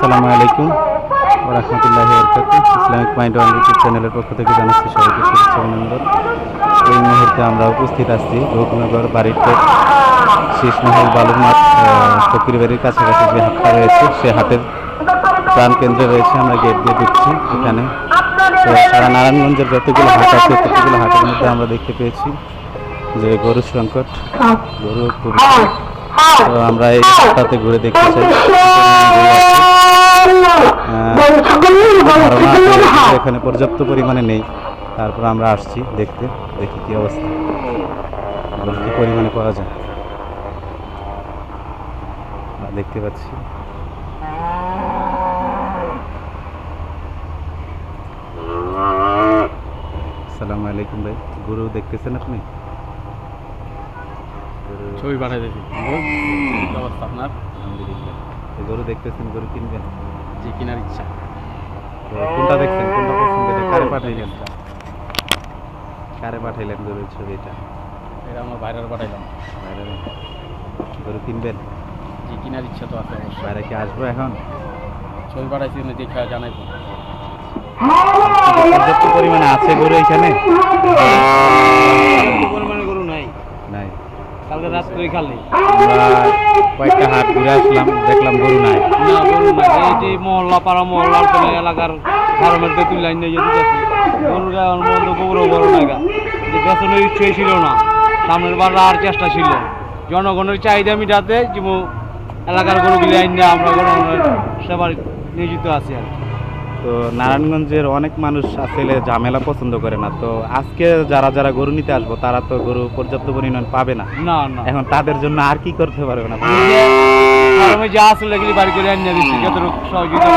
আসসালামু আলাইকুম রহমতুল্লাহ ইসলামিক মাইন্ড ওয়ান ইউটিউব চ্যানেলের পক্ষ থেকে জানাচ্ছি সবাইকে শুভেচ্ছা অভিনন্দন। এই মুহূর্তে আমরা উপস্থিত আছি রঘুনগর বাড়িতে শীষমহল বালুরমাঠ ফকির বাড়ির কাছাকাছি যে হাটটা রয়েছে, সে হাটের প্রাণ কেন্দ্রে রয়েছে। আমরা গেট দিয়ে ঢুকছি এখানে। সারা নারায়ণগঞ্জের যতগুলো হাট আছে ততগুলো হাটের মধ্যে আমরা দেখতে পেয়েছি যে গরুর সংকট, গরু খুব আমরা এই হাটটাতে ঘুরে দেখতে চাই। এখানে পর্যাপ্ত পরিমাণে নেই। তারপর আমরা আসছি দেখতে দেখি কি অবস্থা। কি পরিমাণে পাওয়া যায়। দেখতে পাচ্ছি। আসসালামু আলাইকুম ভাই গরু দেখতেছেন আপনি? ছবি পাঠাই দিয়েছি। অবস্থা আপনার? আলহামদুলিল্লাহ। গরু দেখতেছেন গরু কিনবেন? যে কেনার ইচ্ছা। তো কোনটা দেখছেন? কোনটা পছন্দ কারে পাঠাইলেন? কারে পাঠাইলেন গরুর ছবি এটা আমরা বাইরের পাঠাইলাম। বাইরে গরু কিনবেন? যে কেনার ইচ্ছা তো আছে অবশ্যই। বাইরে কি আসব এখন? ছবি পাঠাইছি দেখা জানাই পর্যাপ্ত পরিমাণে আছে গরু এখানে পরিমাণে গরু নাই। নাই। কালকে রাত্রে খালি আমরা কয়েকটা হাট ঘুরে আসলাম দেখলাম গরু নাই। না গরু নাই। এই যে মহল্লা পাড়া মহল্লার কোনো এলাকার ফার্মের তেতুল লাইন নিয়ে যেতে গেছে গরুর এখন বন্ধ গরু বড় নাগা যে বেতনের ইচ্ছে ছিল না সামনের বার আর চেষ্টা ছিল। জনগণের চাহিদা মিটাতে যে এলাকার গরুগুলি আইন আমরা জনগণের সেবার নিয়োজিত আছি আর কি। তো নারায়ণগঞ্জের অনেক মানুষ আসলে ঝামেলা পছন্দ করে না। তো আজকে যারা যারা গরু নিতে আসব তারা তো গরু পর্যাপ্ত পরিমাণ পাবে না। না না। এখন তাদের জন্য আর কি করতে পারবে না? আমি যা আসলে বাড়ি করে আনিয়ে দিচ্ছি সহযোগিতা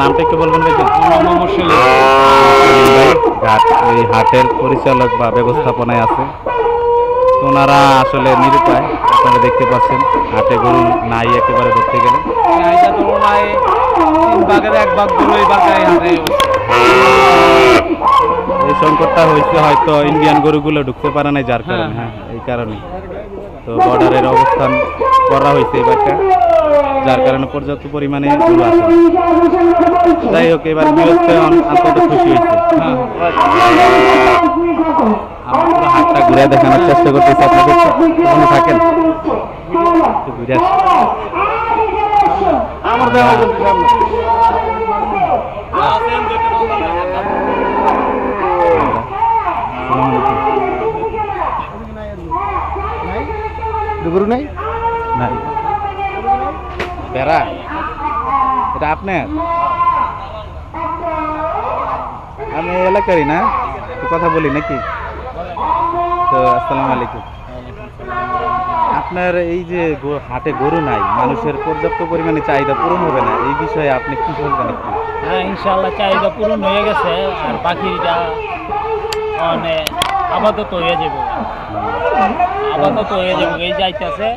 নামটা একটু বলবেন হাটের পরিচালক বা ব্যবস্থাপনায় আছে। ওনারা আসলে নিরুপায় আপনারা দেখতে পাচ্ছেন হাটে গরু নাই একেবারে ধরতে গেলে। এই সংকটটা হয়েছে হয়তো ইন্ডিয়ান গরুগুলো ঢুকতে পারে নাই যার কারণে হ্যাঁ, হ্যাঁ এই কারণে। তো বর্ডারের অবস্থান করা হয়েছে এবারটা যার কারণে পর্যাপ্ত পরিমাণে। যাই হোক এবার গৃহস্থ অন্তত খুশি হয়েছে। হ্যাঁ। ঘুরে দেখানোর চেষ্টা করতেছি আপনাদের ওখানে থাকেন। আমার দেওয়া। গরু নাই? নাই। বেড়া এটা আপনার? আমি এলাকারই না কথা বলি নাকি? তো আসসালামু আলাইকুম। আপনার এই যে হাটে গরু নাই মানুষের পর্যাপ্ত পরিমাণে চাহিদা পূরণ হবে না এই বিষয়ে আপনি কি বলবেন একটু? হ্যাঁ ইনশাল্লাহ চাহিদা পূরণ হয়ে গেছে আর বাকিটা মানে আপাতত হয়ে যাব। আপাতত হয়ে যাব এই যাইতেছে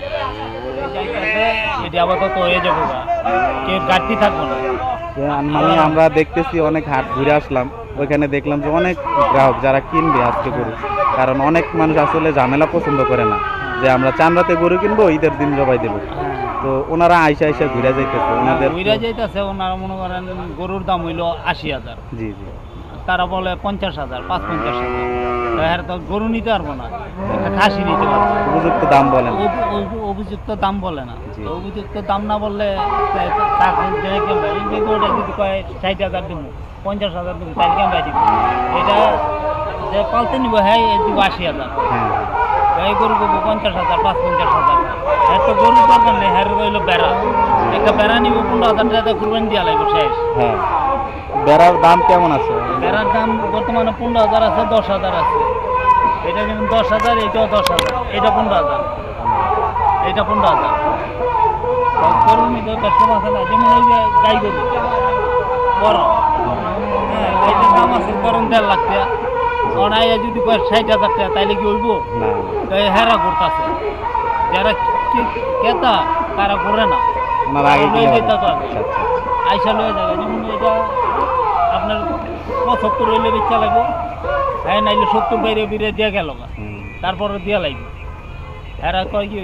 এটি আপাতত হয়ে যাব কেউ ঘাটতি থাকব না। মানে আমরা দেখতেছি অনেক হাট ঘুরে আসলাম। ওইখানে দেখলাম যে অনেক গ্রাহক যারা কিনবে আজকে গরু কারণ অনেক মানুষ আসলে ঝামেলা পছন্দ করে না যে আমরা চান রাতে গরু কিনবো ঈদের দিন জবাই দেবো তো ওনারা আইসা আইসা ঘুরে যাইতেছে ওনাদের উইরা যাইতেছে ওনারা মনে করেন গরুর দাম হইল আশি হাজার জি জি তারা বলে পঞ্চাশ হাজার পাঁচ পঞ্চাশ হাজার তো গরু নিতে পারব না খাসি নিতে পারব উপযুক্ত দাম অভি- অভিযুক্ত দাম বলে না। অভিযুক্ত দাম না বললে যদি কয় ষাট হাজার দিব পঞ্চাশ হাজার দিব তাহলে কেমন দিব এটা যে পালতে নিব হ্যাঁ এই দিব আশি হাজার। হ্যাঁ। এই গরু করব পঞ্চাশ হাজার পাঁচ পঞ্চাশ হাজার। হ্যাঁ তো গরু দরকার নেই হ্যাঁ রইল বেড়া। একটা বেড়া নিব পনেরো হাজার টাকা কুরবানি দিয়া লাগবে শেষ। হ্যাঁ। বেড়ার দাম কেমন আছে? বেড়ার দাম বর্তমানে পনেরো হাজার আছে দশ হাজার আছে। এটা যেমন দশ হাজার এটাও দশ হাজার। এটা পনেরো হাজার। এটা পনেরো হাজার। গরু নিতে কাস্টমার আছে না যেমন ওই যে গাই গরু বড়। এটার দাম আছে গরম দেড় লাখ টাকা। অনায় যদি কয় ষাট হাজার টাকা তাইলে কি হইব? তো হেরা করতেছে যারা ক্রেতা তারা করে না। আচ্ছা আচ্ছা আচ্ছা। আইসা লয়ে যাবে। যেমন এটা আপনার পঁচাত্তর হইলে বেচা লাগবো। হ্যাঁ নাইলে সত্তর বাইরে বিরে দিয়ে গেল হুম। তারপরে দিয়া লাগবে। এরা কয় কি